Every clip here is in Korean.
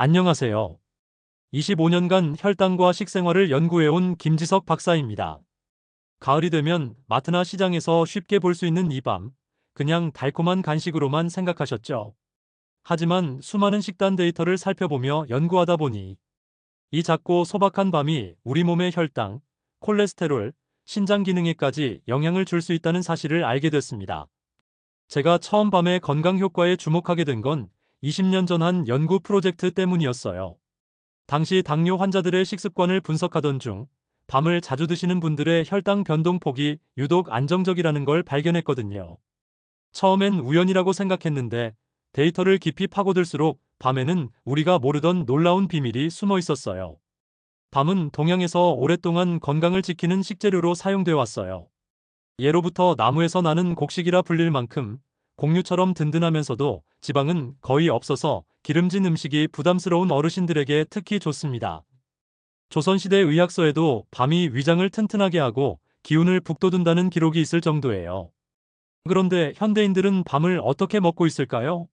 안녕하세요. 25년간 혈당과 식생활을 연구해온 김지석 박사입니다. 가을이 되면 마트나 시장에서 쉽게 볼 수 있는 이 밤, 그냥 달콤한 간식으로만 생각하셨죠. 하지만 수많은 식단 데이터를 살펴보며 연구하다 보니 이 작고 소박한 밤이 우리 몸의 혈당, 콜레스테롤, 신장 기능에까지 영향을 줄 수 있다는 사실을 알게 됐습니다. 제가 처음 밤의 건강 효과에 주목하게 된 건 20년 전 한 연구 프로젝트 때문이었어요. 당시 당뇨 환자들의 식습관을 분석하던 중 밤을 자주 드시는 분들의 혈당 변동폭이 유독 안정적이라는 걸 발견했거든요. 처음엔 우연이라고 생각했는데 데이터를 깊이 파고들수록 밤에는 우리가 모르던 놀라운 비밀이 숨어 있었어요. 밤은 동양에서 오랫동안 건강을 지키는 식재료로 사용돼 왔어요. 예로부터 나무에서 나는 곡식이라 불릴 만큼 곡류처럼 든든하면서도 지방은 거의 없어서 기름진 음식이 부담스러운 어르신들에게 특히 좋습니다. 조선시대 의학서에도 밤이 위장을 튼튼하게 하고 기운을 북돋운다는 기록이 있을 정도예요. 그런데 현대인들은 밤을 어떻게 먹고 있을까요?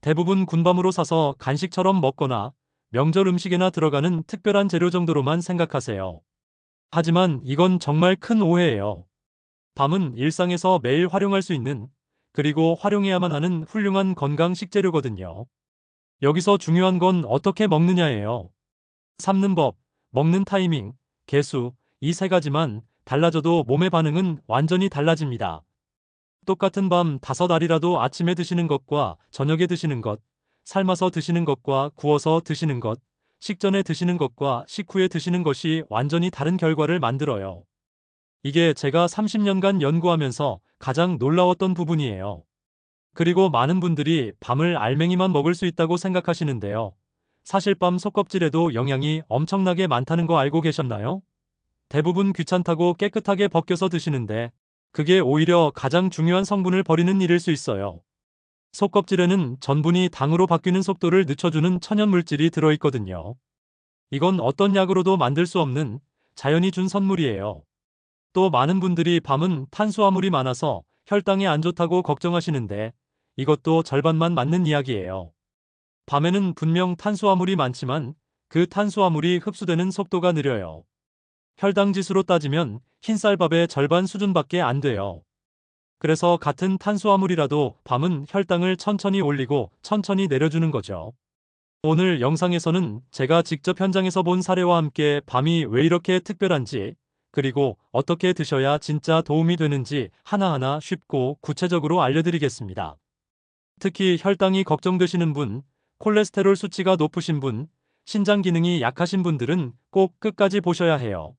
대부분 군밤으로 사서 간식처럼 먹거나 명절 음식에나 들어가는 특별한 재료 정도로만 생각하세요. 하지만 이건 정말 큰 오해예요. 밤은 일상에서 매일 활용할 수 있는 그리고 활용해야만 하는 훌륭한 건강 식재료거든요. 여기서 중요한 건 어떻게 먹느냐예요. 삶는 법, 먹는 타이밍, 개수, 이 세 가지만 달라져도 몸의 반응은 완전히 달라집니다. 똑같은 밤 다섯 알이라도 아침에 드시는 것과 저녁에 드시는 것, 삶아서 드시는 것과 구워서 드시는 것, 식전에 드시는 것과 식후에 드시는 것이 완전히 다른 결과를 만들어요. 이게 제가 30년간 연구하면서 가장 놀라웠던 부분이에요. 그리고 많은 분들이 밤을 알맹이만 먹을 수 있다고 생각하시는데요. 사실 밤 속껍질에도 영양이 엄청나게 많다는 거 알고 계셨나요? 대부분 귀찮다고 깨끗하게 벗겨서 드시는데 그게 오히려 가장 중요한 성분을 버리는 일일 수 있어요. 속껍질에는 전분이 당으로 바뀌는 속도를 늦춰주는 천연물질이 들어있거든요. 이건 어떤 약으로도 만들 수 없는 자연이 준 선물이에요. 또 많은 분들이 밤은 탄수화물이 많아서 혈당에 안 좋다고 걱정하시는데 이것도 절반만 맞는 이야기예요. 밤에는 분명 탄수화물이 많지만 그 탄수화물이 흡수되는 속도가 느려요. 혈당 지수로 따지면 흰쌀밥의 절반 수준밖에 안 돼요. 그래서 같은 탄수화물이라도 밤은 혈당을 천천히 올리고 천천히 내려주는 거죠. 오늘 영상에서는 제가 직접 현장에서 본 사례와 함께 밤이 왜 이렇게 특별한지 그리고 어떻게 드셔야 진짜 도움이 되는지 하나하나 쉽고 구체적으로 알려드리겠습니다. 특히 혈당이 걱정되시는 분, 콜레스테롤 수치가 높으신 분, 신장 기능이 약하신 분들은 꼭 끝까지 보셔야 해요.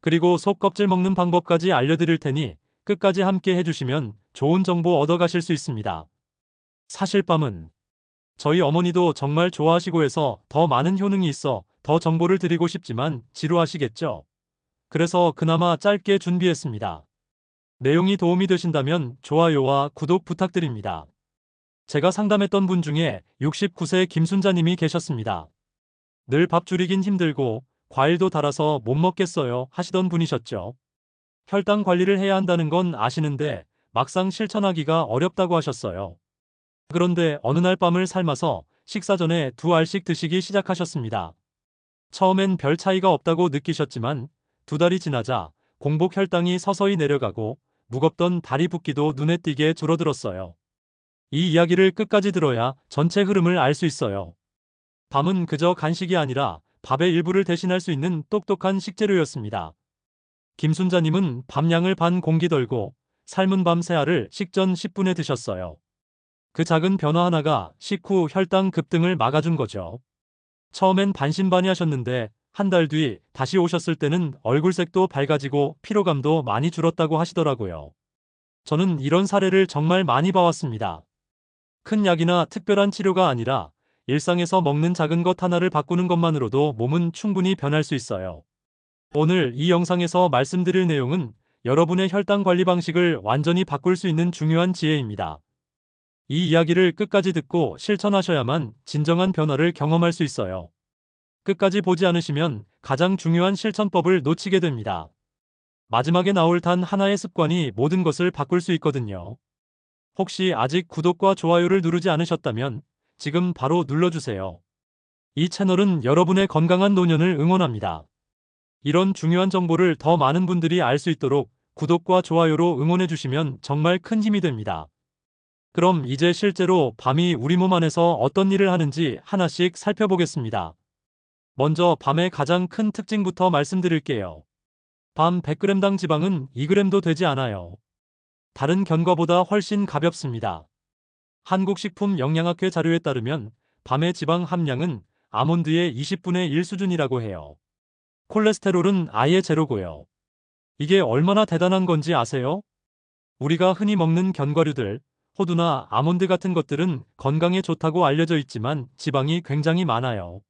그리고 속껍질 먹는 방법까지 알려드릴 테니 끝까지 함께 해주시면 좋은 정보 얻어가실 수 있습니다. 사실 밤은 저희 어머니도 정말 좋아하시고 해서 더 많은 효능이 있어 더 정보를 드리고 싶지만 지루하시겠죠? 그래서 그나마 짧게 준비했습니다. 내용이 도움이 되신다면 좋아요와 구독 부탁드립니다. 제가 상담했던 분 중에 69세 김순자님이 계셨습니다. 늘 밥 줄이긴 힘들고 과일도 달아서 못 먹겠어요 하시던 분이셨죠. 혈당 관리를 해야 한다는 건 아시는데 막상 실천하기가 어렵다고 하셨어요. 그런데 어느 날 밤을 삶아서 식사 전에 두 알씩 드시기 시작하셨습니다. 처음엔 별 차이가 없다고 느끼셨지만 두 달이 지나자 공복 혈당이 서서히 내려가고 무겁던 다리 붓기도 눈에 띄게 줄어들었어요. 이 이야기를 끝까지 들어야 전체 흐름을 알 수 있어요. 밤은 그저 간식이 아니라 밥의 일부를 대신할 수 있는 똑똑한 식재료였습니다. 김순자님은 밤양을 반 공기 덜고 삶은 밤 새알을 식전 10분에 드셨어요. 그 작은 변화 하나가 식후 혈당 급등을 막아준 거죠. 처음엔 반신반의하셨는데 한 달 뒤 다시 오셨을 때는 얼굴색도 밝아지고 피로감도 많이 줄었다고 하시더라고요. 저는 이런 사례를 정말 많이 봐왔습니다. 큰 약이나 특별한 치료가 아니라 일상에서 먹는 작은 것 하나를 바꾸는 것만으로도 몸은 충분히 변할 수 있어요. 오늘 이 영상에서 말씀드릴 내용은 여러분의 혈당 관리 방식을 완전히 바꿀 수 있는 중요한 지혜입니다. 이 이야기를 끝까지 듣고 실천하셔야만 진정한 변화를 경험할 수 있어요. 끝까지 보지 않으시면 가장 중요한 실천법을 놓치게 됩니다. 마지막에 나올 단 하나의 습관이 모든 것을 바꿀 수 있거든요. 혹시 아직 구독과 좋아요를 누르지 않으셨다면 지금 바로 눌러주세요. 이 채널은 여러분의 건강한 노년을 응원합니다. 이런 중요한 정보를 더 많은 분들이 알 수 있도록 구독과 좋아요로 응원해 주시면 정말 큰 힘이 됩니다. 그럼 이제 실제로 밤이 우리 몸 안에서 어떤 일을 하는지 하나씩 살펴보겠습니다. 먼저 밤의 가장 큰 특징부터 말씀드릴게요. 밤 100g당 지방은 2g도 되지 않아요. 다른 견과보다 훨씬 가볍습니다. 한국식품영양학회 자료에 따르면 밤의 지방 함량은 아몬드의 20분의 1 수준이라고 해요. 콜레스테롤은 아예 제로고요. 이게 얼마나 대단한 건지 아세요? 우리가 흔히 먹는 견과류들, 호두나 아몬드 같은 것들은 건강에 좋다고 알려져 있지만 지방이 굉장히 많아요.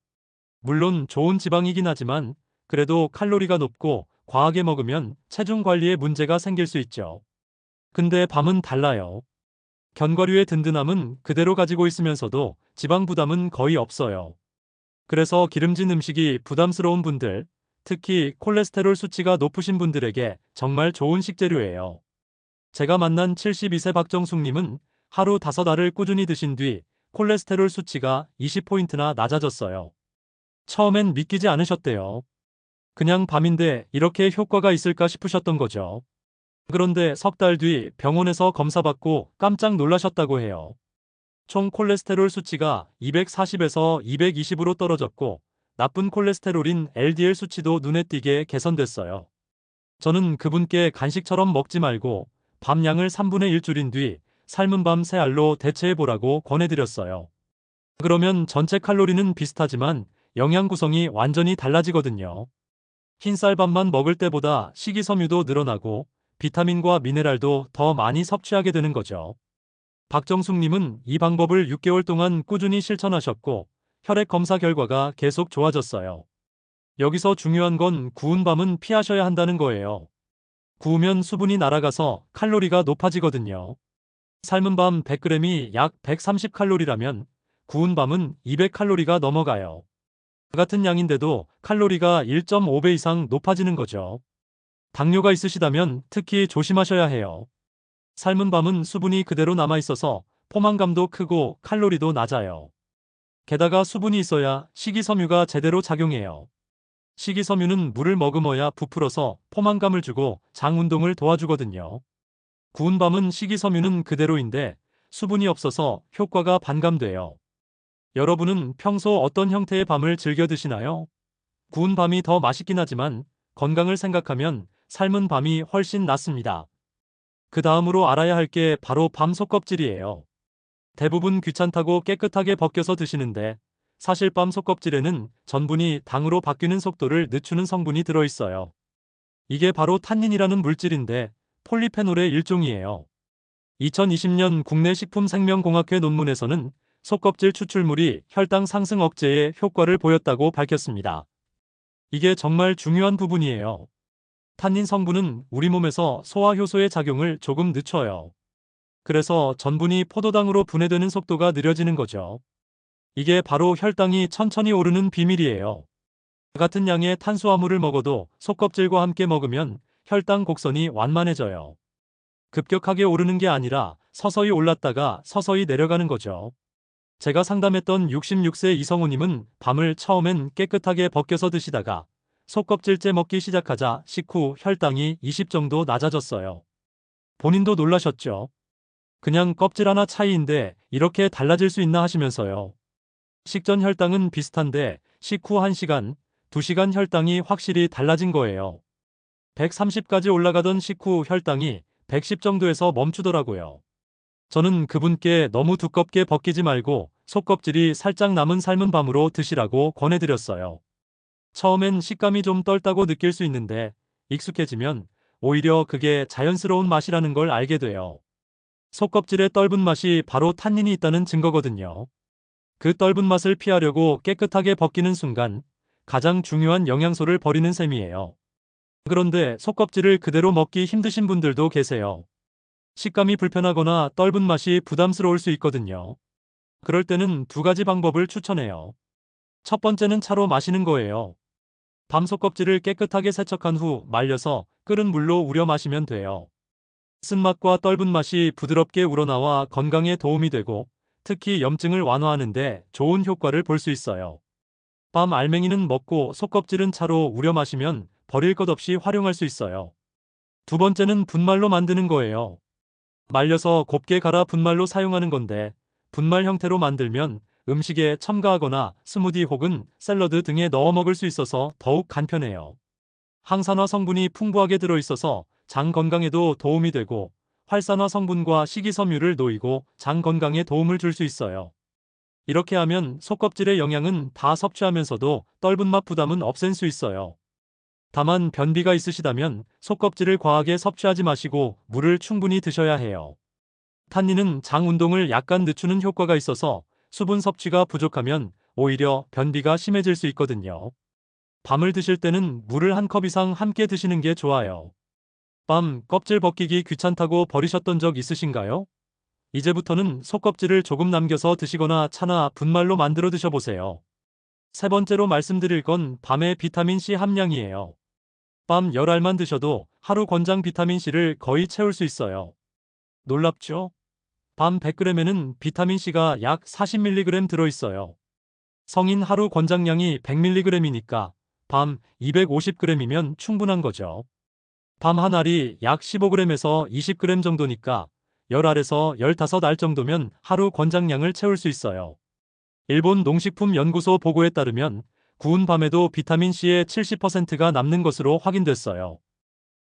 물론 좋은 지방이긴 하지만 그래도 칼로리가 높고 과하게 먹으면 체중 관리에 문제가 생길 수 있죠. 근데 밤은 달라요. 견과류의 든든함은 그대로 가지고 있으면서도 지방 부담은 거의 없어요. 그래서 기름진 음식이 부담스러운 분들, 특히 콜레스테롤 수치가 높으신 분들에게 정말 좋은 식재료예요. 제가 만난 72세 박정숙님은 하루 5알을 꾸준히 드신 뒤 콜레스테롤 수치가 20포인트나 낮아졌어요. 처음엔 믿기지 않으셨대요. 그냥 밤인데 이렇게 효과가 있을까 싶으셨던 거죠. 그런데 석 달 뒤 병원에서 검사받고 깜짝 놀라셨다고 해요. 총 콜레스테롤 수치가 240에서 220으로 떨어졌고 나쁜 콜레스테롤인 LDL 수치도 눈에 띄게 개선됐어요. 저는 그분께 간식처럼 먹지 말고 밤 양을 3분의 1 줄인 뒤 삶은 밤 3알로 대체해보라고 권해드렸어요. 그러면 전체 칼로리는 비슷하지만 영양 구성이 완전히 달라지거든요. 흰쌀밥만 먹을 때보다 식이섬유도 늘어나고 비타민과 미네랄도 더 많이 섭취하게 되는 거죠. 박정숙님은 이 방법을 6개월 동안 꾸준히 실천하셨고 혈액 검사 결과가 계속 좋아졌어요. 여기서 중요한 건 구운 밤은 피하셔야 한다는 거예요. 구우면 수분이 날아가서 칼로리가 높아지거든요. 삶은 밤 100g이 약 130칼로리라면 구운 밤은 200칼로리가 넘어가요. 같은 양인데도 칼로리가 1.5배 이상 높아지는 거죠. 당뇨가 있으시다면 특히 조심하셔야 해요. 삶은 밤은 수분이 그대로 남아있어서 포만감도 크고 칼로리도 낮아요. 게다가 수분이 있어야 식이섬유가 제대로 작용해요. 식이섬유는 물을 머금어야 부풀어서 포만감을 주고 장 운동을 도와주거든요. 구운 밤은 식이섬유는 그대로인데 수분이 없어서 효과가 반감돼요. 여러분은 평소 어떤 형태의 밤을 즐겨 드시나요? 구운 밤이 더 맛있긴 하지만 건강을 생각하면 삶은 밤이 훨씬 낫습니다. 그 다음으로 알아야 할 게 바로 밤 속껍질이에요. 대부분 귀찮다고 깨끗하게 벗겨서 드시는데 사실 밤 속껍질에는 전분이 당으로 바뀌는 속도를 늦추는 성분이 들어있어요. 이게 바로 탄닌이라는 물질인데 폴리페놀의 일종이에요. 2020년 국내 식품생명공학회 논문에서는 속껍질 추출물이 혈당 상승 억제에 효과를 보였다고 밝혔습니다. 이게 정말 중요한 부분이에요. 탄닌 성분은 우리 몸에서 소화 효소의 작용을 조금 늦춰요. 그래서 전분이 포도당으로 분해되는 속도가 느려지는 거죠. 이게 바로 혈당이 천천히 오르는 비밀이에요. 같은 양의 탄수화물을 먹어도 속껍질과 함께 먹으면 혈당 곡선이 완만해져요. 급격하게 오르는 게 아니라 서서히 올랐다가 서서히 내려가는 거죠. 제가 상담했던 66세 이성우님은 밤을 처음엔 깨끗하게 벗겨서 드시다가 속껍질째 먹기 시작하자 식후 혈당이 20 정도 낮아졌어요. 본인도 놀라셨죠? 그냥 껍질 하나 차이인데 이렇게 달라질 수 있나 하시면서요. 식전 혈당은 비슷한데 식후 1시간, 2시간 혈당이 확실히 달라진 거예요. 130까지 올라가던 식후 혈당이 110 정도에서 멈추더라고요. 저는 그분께 너무 두껍게 벗기지 말고 속껍질이 살짝 남은 삶은 밤으로 드시라고 권해드렸어요. 처음엔 식감이 좀 떨다고 느낄 수 있는데 익숙해지면 오히려 그게 자연스러운 맛이라는 걸 알게 돼요. 속껍질의 떫은 맛이 바로 탄닌이 있다는 증거거든요. 그 떫은 맛을 피하려고 깨끗하게 벗기는 순간 가장 중요한 영양소를 버리는 셈이에요. 그런데 속껍질을 그대로 먹기 힘드신 분들도 계세요. 식감이 불편하거나 떫은 맛이 부담스러울 수 있거든요. 그럴 때는 두 가지 방법을 추천해요. 첫 번째는 차로 마시는 거예요. 밤 속 껍질을 깨끗하게 세척한 후 말려서 끓은 물로 우려 마시면 돼요. 쓴맛과 떫은 맛이 부드럽게 우러나와 건강에 도움이 되고 특히 염증을 완화하는데 좋은 효과를 볼 수 있어요. 밤 알맹이는 먹고 속껍질은 차로 우려 마시면 버릴 것 없이 활용할 수 있어요. 두 번째는 분말로 만드는 거예요. 말려서 곱게 갈아 분말로 사용하는 건데 분말 형태로 만들면 음식에 첨가하거나 스무디 혹은 샐러드 등에 넣어 먹을 수 있어서 더욱 간편해요. 항산화 성분이 풍부하게 들어있어서 장 건강에도 도움이 되고 활산화 성분과 식이섬유를 놓이고 장 건강에 도움을 줄 수 있어요. 이렇게 하면 속껍질의 영양은 다 섭취하면서도 떫은 맛 부담은 없앨 수 있어요. 다만 변비가 있으시다면 속껍질을 과하게 섭취하지 마시고 물을 충분히 드셔야 해요. 탄닌은 장 운동을 약간 늦추는 효과가 있어서 수분 섭취가 부족하면 오히려 변비가 심해질 수 있거든요. 밤을 드실 때는 물을 한 컵 이상 함께 드시는 게 좋아요. 밤 껍질 벗기기 귀찮다고 버리셨던 적 있으신가요? 이제부터는 속껍질을 조금 남겨서 드시거나 차나 분말로 만들어 드셔보세요. 세 번째로 말씀드릴 건 밤의 비타민C 함량이에요. 밤 10알만 드셔도 하루 권장 비타민C를 거의 채울 수 있어요. 놀랍죠? 밤 100g에는 비타민C가 약 40mg 들어있어요. 성인 하루 권장량이 100mg이니까 밤 250g이면 충분한 거죠. 밤 한 알이 약 15g에서 20g 정도니까 10알에서 15알 정도면 하루 권장량을 채울 수 있어요. 일본 농식품 연구소 보고에 따르면 구운 밤에도 비타민C의 70%가 남는 것으로 확인됐어요.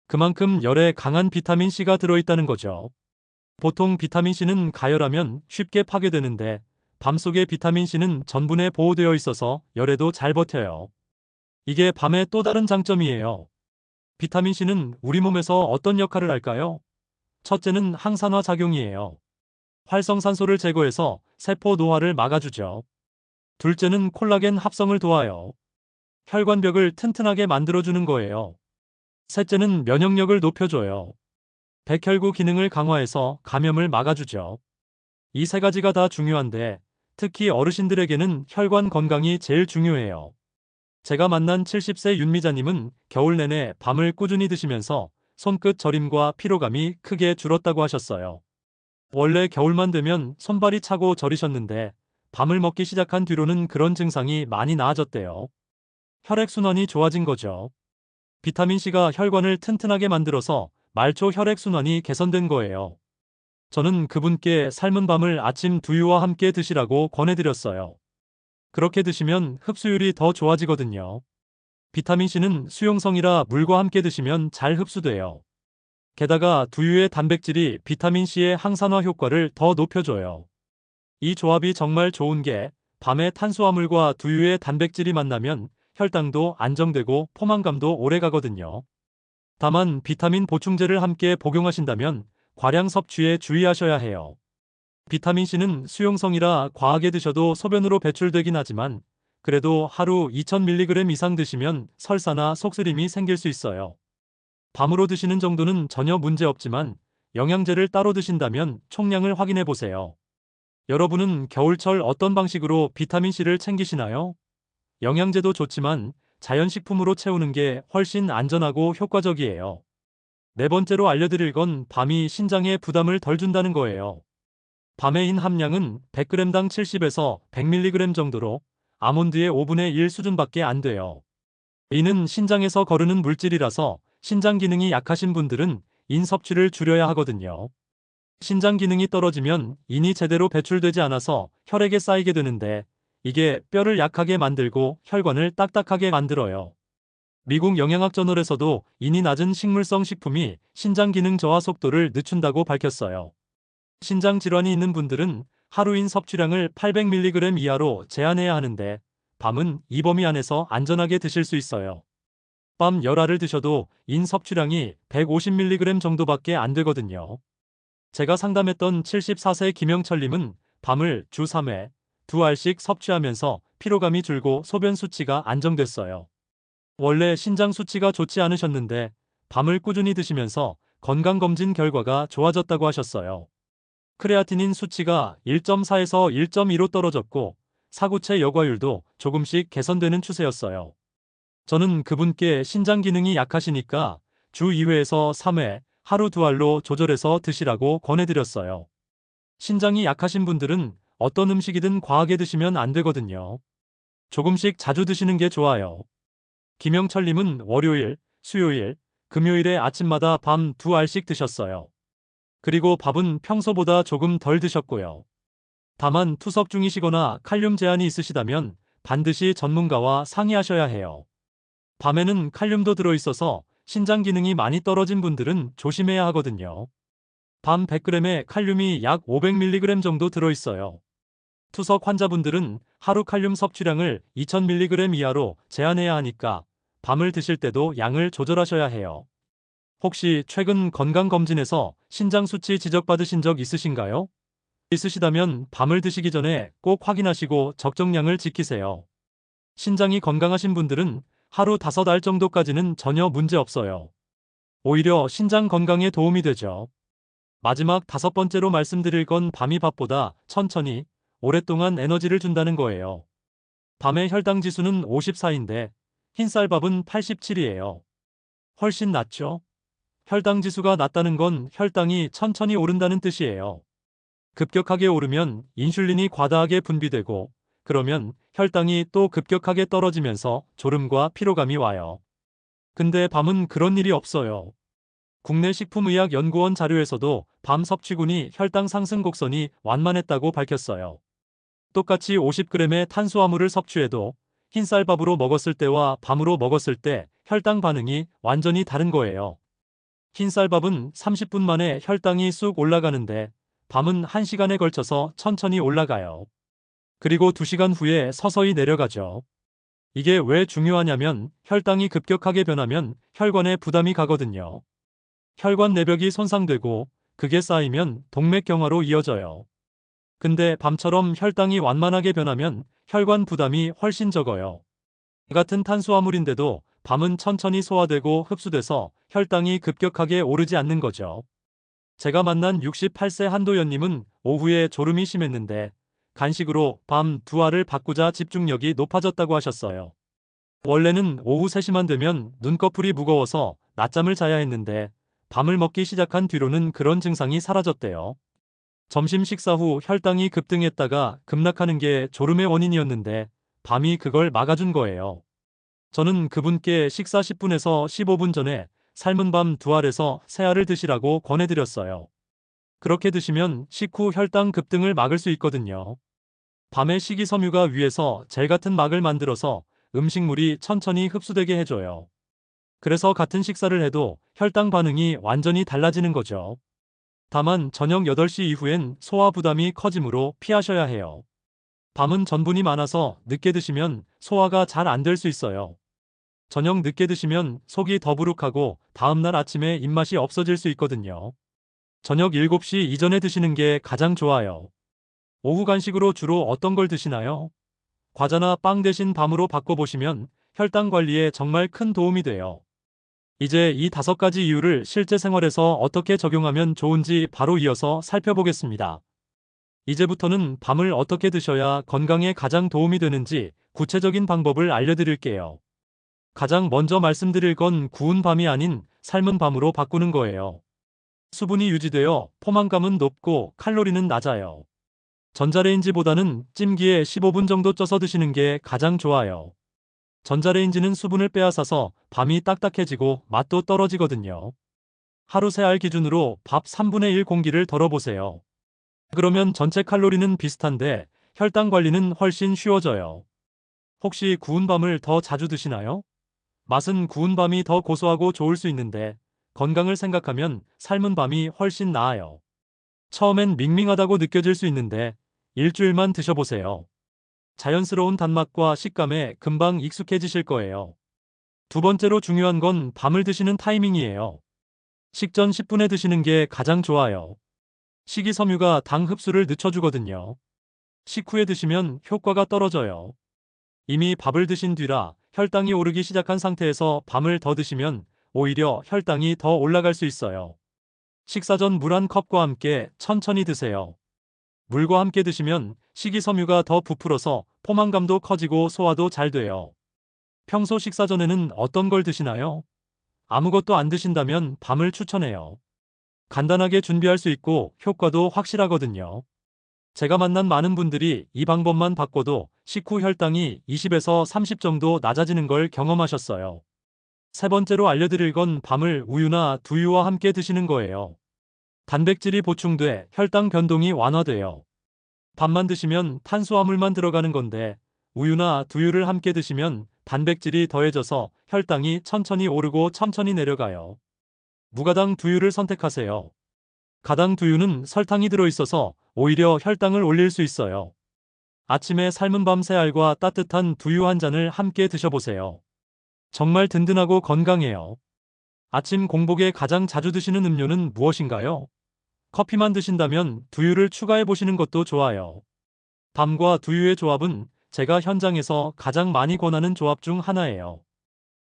그만큼 열에 강한 비타민C가 들어있다는 거죠. 보통 비타민C는 가열하면 쉽게 파괴되는데 밤속의 비타민C는 전분에 보호되어 있어서 열에도 잘 버텨요. 이게 밤의 또 다른 장점이에요. 비타민C는 우리 몸에서 어떤 역할을 할까요? 첫째는 항산화 작용이에요. 활성산소를 제거해서 세포 노화를 막아주죠. 둘째는 콜라겐 합성을 도와요. 혈관벽을 튼튼하게 만들어주는 거예요. 셋째는 면역력을 높여줘요. 백혈구 기능을 강화해서 감염을 막아주죠. 이 세 가지가 다 중요한데 특히 어르신들에게는 혈관 건강이 제일 중요해요. 제가 만난 70세 윤미자님은 겨울 내내 밤을 꾸준히 드시면서 손끝 저림과 피로감이 크게 줄었다고 하셨어요. 원래 겨울만 되면 손발이 차고 저리셨는데 밤을 먹기 시작한 뒤로는 그런 증상이 많이 나아졌대요. 혈액순환이 좋아진 거죠. 비타민C가 혈관을 튼튼하게 만들어서 말초 혈액순환이 개선된 거예요. 저는 그분께 삶은 밤을 아침 두유와 함께 드시라고 권해드렸어요. 그렇게 드시면 흡수율이 더 좋아지거든요. 비타민C는 수용성이라 물과 함께 드시면 잘 흡수돼요. 게다가 두유의 단백질이 비타민C의 항산화 효과를 더 높여줘요. 이 조합이 정말 좋은 게 밤에 탄수화물과 두유의 단백질이 만나면 혈당도 안정되고 포만감도 오래 가거든요. 다만 비타민 보충제를 함께 복용하신다면 과량 섭취에 주의하셔야 해요. 비타민C는 수용성이라 과하게 드셔도 소변으로 배출되긴 하지만 그래도 하루 2000mg 이상 드시면 설사나 속쓰림이 생길 수 있어요. 밤으로 드시는 정도는 전혀 문제 없지만 영양제를 따로 드신다면 총량을 확인해 보세요. 여러분은 겨울철 어떤 방식으로 비타민C를 챙기시나요? 영양제도 좋지만 자연식품으로 채우는 게 훨씬 안전하고 효과적이에요. 네 번째로 알려드릴 건 밤이 신장에 부담을 덜 준다는 거예요. 밤의 인 함량은 100g당 70에서 100mg 정도로 아몬드의 5분의 1 수준밖에 안 돼요. 이는 신장에서 거르는 물질이라서 신장 기능이 약하신 분들은 인 섭취를 줄여야 하거든요. 신장 기능이 떨어지면 인이 제대로 배출되지 않아서 혈액에 쌓이게 되는데 이게 뼈를 약하게 만들고 혈관을 딱딱하게 만들어요. 미국 영양학 저널에서도 인이 낮은 식물성 식품이 신장 기능 저하 속도를 늦춘다고 밝혔어요. 신장 질환이 있는 분들은 하루인 섭취량을 800mg 이하로 제한해야 하는데 밤은 이 범위 안에서 안전하게 드실 수 있어요. 밤 10알을 드셔도 인 섭취량이 150mg 정도밖에 안 되거든요. 제가 상담했던 74세 김영철님은 밤을 주 3회, 2알씩 섭취하면서 피로감이 줄고 소변 수치가 안정됐어요. 원래 신장 수치가 좋지 않으셨는데 밤을 꾸준히 드시면서 건강검진 결과가 좋아졌다고 하셨어요. 크레아티닌 수치가 1.4에서 1.2로 떨어졌고 사구체 여과율도 조금씩 개선되는 추세였어요. 저는 그분께 신장 기능이 약하시니까 주 2회에서 3회 하루 두 알로 조절해서 드시라고 권해드렸어요. 신장이 약하신 분들은 어떤 음식이든 과하게 드시면 안 되거든요. 조금씩 자주 드시는 게 좋아요. 김영철님은 월요일, 수요일, 금요일에 아침마다 밤 두 알씩 드셨어요. 그리고 밥은 평소보다 조금 덜 드셨고요. 다만 투석 중이시거나 칼륨 제한이 있으시다면 반드시 전문가와 상의하셔야 해요. 밤에는 칼륨도 들어있어서 신장 기능이 많이 떨어진 분들은 조심해야 하거든요. 밤 100g에 칼륨이 약 500mg 정도 들어있어요. 투석 환자분들은 하루 칼륨 섭취량을 2000mg 이하로 제한해야 하니까 밤을 드실 때도 양을 조절하셔야 해요. 혹시 최근 건강검진에서 신장 수치 지적받으신 적 있으신가요? 있으시다면 밤을 드시기 전에 꼭 확인하시고 적정량을 지키세요. 신장이 건강하신 분들은 하루 5알 정도까지는 전혀 문제 없어요. 오히려 신장 건강에 도움이 되죠. 마지막 다섯 번째로 말씀드릴 건 밤이 밥보다 천천히 오랫동안 에너지를 준다는 거예요. 밤의 혈당 지수는 54인데 흰쌀밥은 87이에요. 훨씬 낫죠? 혈당 지수가 낮다는 건 혈당이 천천히 오른다는 뜻이에요. 급격하게 오르면 인슐린이 과다하게 분비되고 그러면 혈당이 또 급격하게 떨어지면서 졸음과 피로감이 와요. 근데 밤은 그런 일이 없어요. 국내 식품의학연구원 자료에서도 밤 섭취군이 혈당 상승 곡선이 완만했다고 밝혔어요. 똑같이 50g의 탄수화물을 섭취해도 흰쌀밥으로 먹었을 때와 밤으로 먹었을 때 혈당 반응이 완전히 다른 거예요. 흰쌀밥은 30분 만에 혈당이 쑥 올라가는데 밤은 1시간에 걸쳐서 천천히 올라가요. 그리고 2시간 후에 서서히 내려가죠. 이게 왜 중요하냐면 혈당이 급격하게 변하면 혈관에 부담이 가거든요. 혈관 내벽이 손상되고 그게 쌓이면 동맥경화로 이어져요. 근데 밤처럼 혈당이 완만하게 변하면 혈관 부담이 훨씬 적어요. 같은 탄수화물인데도 밤은 천천히 소화되고 흡수돼서 혈당이 급격하게 오르지 않는 거죠. 제가 만난 68세 한도연님은 오후에 졸음이 심했는데 간식으로 밤 두 알을 바꾸자 집중력이 높아졌다고 하셨어요. 원래는 오후 3시만 되면 눈꺼풀이 무거워서 낮잠을 자야 했는데 밤을 먹기 시작한 뒤로는 그런 증상이 사라졌대요. 점심 식사 후 혈당이 급등했다가 급락하는 게 졸음의 원인이었는데 밤이 그걸 막아준 거예요. 저는 그분께 식사 10분에서 15분 전에 삶은 밤 두 알에서 세 알을 드시라고 권해드렸어요. 그렇게 드시면 식후 혈당 급등을 막을 수 있거든요. 밤에 식이섬유가 위에서 젤 같은 막을 만들어서 음식물이 천천히 흡수되게 해줘요. 그래서 같은 식사를 해도 혈당 반응이 완전히 달라지는 거죠. 다만 저녁 8시 이후엔 소화 부담이 커지므로 피하셔야 해요. 밤은 전분이 많아서 늦게 드시면 소화가 잘 안 될 수 있어요. 저녁 늦게 드시면 속이 더부룩하고 다음날 아침에 입맛이 없어질 수 있거든요. 저녁 7시 이전에 드시는 게 가장 좋아요. 오후 간식으로 주로 어떤 걸 드시나요? 과자나 빵 대신 밤으로 바꿔보시면 혈당 관리에 정말 큰 도움이 돼요. 이제 이 다섯 가지 이유를 실제 생활에서 어떻게 적용하면 좋은지 바로 이어서 살펴보겠습니다. 이제부터는 밤을 어떻게 드셔야 건강에 가장 도움이 되는지 구체적인 방법을 알려드릴게요. 가장 먼저 말씀드릴 건 구운 밤이 아닌 삶은 밤으로 바꾸는 거예요. 수분이 유지되어 포만감은 높고 칼로리는 낮아요. 전자레인지보다는 찜기에 15분 정도 쪄서 드시는 게 가장 좋아요. 전자레인지는 수분을 빼앗아서 밤이 딱딱해지고 맛도 떨어지거든요. 하루 세 알 기준으로 밥 3분의 1 공기를 덜어보세요. 그러면 전체 칼로리는 비슷한데 혈당 관리는 훨씬 쉬워져요. 혹시 구운 밤을 더 자주 드시나요? 맛은 구운 밤이 더 고소하고 좋을 수 있는데 건강을 생각하면 삶은 밤이 훨씬 나아요. 처음엔 밍밍하다고 느껴질 수 있는데 일주일만 드셔보세요. 자연스러운 단맛과 식감에 금방 익숙해지실 거예요. 두 번째로 중요한 건 밤을 드시는 타이밍이에요. 식전 10분에 드시는 게 가장 좋아요. 식이섬유가 당 흡수를 늦춰주거든요. 식후에 드시면 효과가 떨어져요. 이미 밥을 드신 뒤라 혈당이 오르기 시작한 상태에서 밤을 더 드시면 오히려 혈당이 더 올라갈 수 있어요. 식사 전 물 한 컵과 함께 천천히 드세요. 물과 함께 드시면 식이섬유가 더 부풀어서 포만감도 커지고 소화도 잘 돼요. 평소 식사 전에는 어떤 걸 드시나요? 아무것도 안 드신다면 밤을 추천해요. 간단하게 준비할 수 있고 효과도 확실하거든요. 제가 만난 많은 분들이 이 방법만 바꿔도 식후 혈당이 20에서 30 정도 낮아지는 걸 경험하셨어요. 세 번째로 알려드릴 건 밤을 우유나 두유와 함께 드시는 거예요. 단백질이 보충돼 혈당 변동이 완화돼요. 밥만 드시면 탄수화물만 들어가는 건데 우유나 두유를 함께 드시면 단백질이 더해져서 혈당이 천천히 오르고 천천히 내려가요. 무가당 두유를 선택하세요. 가당 두유는 설탕이 들어있어서 오히려 혈당을 올릴 수 있어요. 아침에 삶은 밤 새알과 따뜻한 두유 한 잔을 함께 드셔보세요. 정말 든든하고 건강해요. 아침 공복에 가장 자주 드시는 음료는 무엇인가요? 커피만 드신다면 두유를 추가해 보시는 것도 좋아요. 밤과 두유의 조합은 제가 현장에서 가장 많이 권하는 조합 중 하나예요.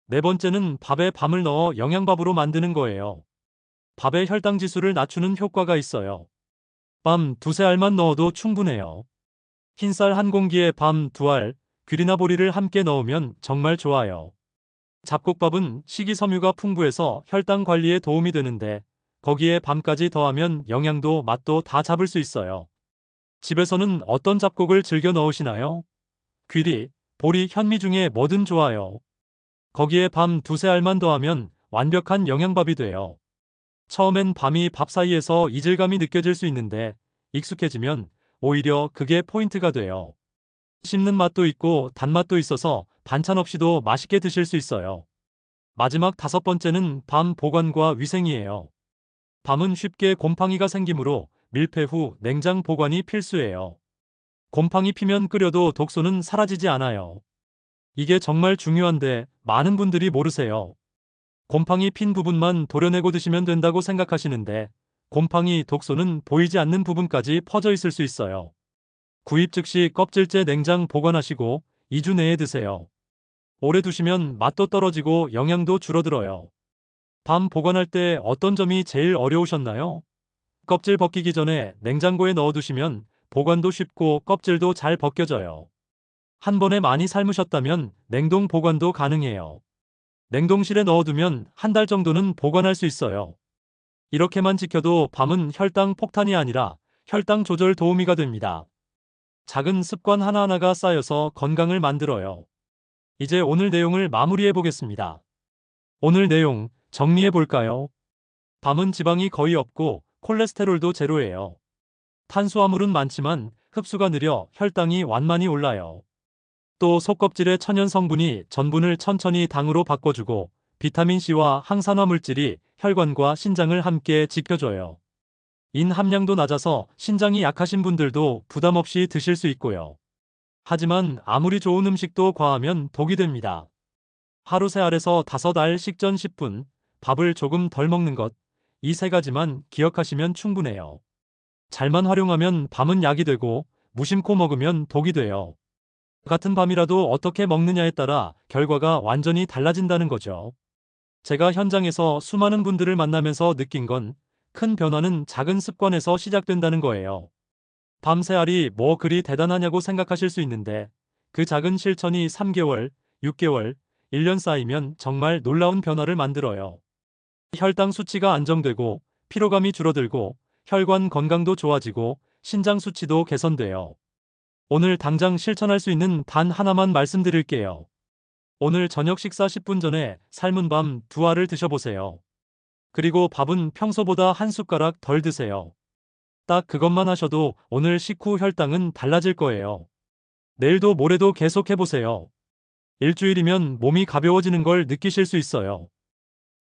네 번째는 밥에 밤을 넣어 영양밥으로 만드는 거예요. 밥의 혈당 지수를 낮추는 효과가 있어요. 밤 두세 알만 넣어도 충분해요. 흰쌀 한 공기에 밤 두 알, 귤이나 보리를 함께 넣으면 정말 좋아요. 잡곡밥은 식이섬유가 풍부해서 혈당 관리에 도움이 되는데 거기에 밤까지 더하면 영양도 맛도 다 잡을 수 있어요. 집에서는 어떤 잡곡을 즐겨 넣으시나요? 귀리, 보리, 현미 중에 뭐든 좋아요. 거기에 밤 두세 알만 더하면 완벽한 영양밥이 돼요. 처음엔 밤이 밥 사이에서 이질감이 느껴질 수 있는데 익숙해지면 오히려 그게 포인트가 돼요. 씹는 맛도 있고 단맛도 있어서 반찬 없이도 맛있게 드실 수 있어요. 마지막 다섯 번째는 밤 보관과 위생이에요. 밤은 쉽게 곰팡이가 생기므로 밀폐 후 냉장 보관이 필수예요. 곰팡이 피면 끓여도 독소는 사라지지 않아요. 이게 정말 중요한데 많은 분들이 모르세요. 곰팡이 핀 부분만 도려내고 드시면 된다고 생각하시는데 곰팡이 독소는 보이지 않는 부분까지 퍼져 있을 수 있어요. 구입 즉시 껍질째 냉장 보관하시고 2주 내에 드세요. 오래 두시면 맛도 떨어지고 영양도 줄어들어요. 밤 보관할 때 어떤 점이 제일 어려우셨나요? 껍질 벗기기 전에 냉장고에 넣어두시면 보관도 쉽고 껍질도 잘 벗겨져요. 한 번에 많이 삶으셨다면 냉동 보관도 가능해요. 냉동실에 넣어두면 한 달 정도는 보관할 수 있어요. 이렇게만 지켜도 밤은 혈당 폭탄이 아니라 혈당 조절 도우미가 됩니다. 작은 습관 하나하나가 쌓여서 건강을 만들어요. 이제 오늘 내용을 마무리해 보겠습니다. 오늘 내용 정리해 볼까요? 밤은 지방이 거의 없고 콜레스테롤도 제로예요. 탄수화물은 많지만 흡수가 느려 혈당이 완만히 올라요. 또 속껍질의 천연 성분이 전분을 천천히 당으로 바꿔주고 비타민C와 항산화 물질이 혈관과 신장을 함께 지켜줘요. 인 함량도 낮아서 신장이 약하신 분들도 부담 없이 드실 수 있고요. 하지만 아무리 좋은 음식도 과하면 독이 됩니다. 하루 세 알에서 다섯 알 식전 10분, 밥을 조금 덜 먹는 것, 이 세 가지만 기억하시면 충분해요. 잘만 활용하면 밤은 약이 되고 무심코 먹으면 독이 돼요. 같은 밤이라도 어떻게 먹느냐에 따라 결과가 완전히 달라진다는 거죠. 제가 현장에서 수많은 분들을 만나면서 느낀 건 큰 변화는 작은 습관에서 시작된다는 거예요. 밤새 알이 뭐 그리 대단하냐고 생각하실 수 있는데 그 작은 실천이 3개월, 6개월, 1년 쌓이면 정말 놀라운 변화를 만들어요. 혈당 수치가 안정되고 피로감이 줄어들고 혈관 건강도 좋아지고 신장 수치도 개선돼요. 오늘 당장 실천할 수 있는 단 하나만 말씀드릴게요. 오늘 저녁 식사 10분 전에 삶은 밤 두 알을 드셔보세요. 그리고 밥은 평소보다 한 숟가락 덜 드세요. 딱 그것만 하셔도 오늘 식후 혈당은 달라질 거예요. 내일도 모레도 계속 해보세요. 일주일이면 몸이 가벼워지는 걸 느끼실 수 있어요.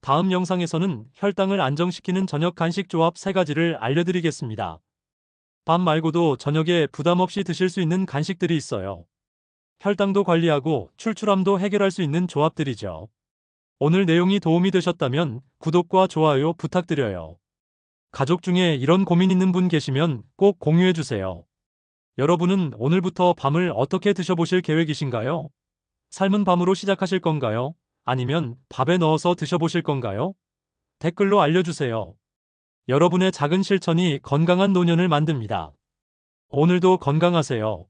다음 영상에서는 혈당을 안정시키는 저녁 간식 조합 3가지를 알려드리겠습니다. 밤 말고도 저녁에 부담 없이 드실 수 있는 간식들이 있어요. 혈당도 관리하고 출출함도 해결할 수 있는 조합들이죠. 오늘 내용이 도움이 되셨다면 구독과 좋아요 부탁드려요. 가족 중에 이런 고민 있는 분 계시면 꼭 공유해 주세요. 여러분은 오늘부터 밤을 어떻게 드셔보실 계획이신가요? 삶은 밤으로 시작하실 건가요? 아니면 밥에 넣어서 드셔보실 건가요? 댓글로 알려주세요. 여러분의 작은 실천이 건강한 노년을 만듭니다. 오늘도 건강하세요.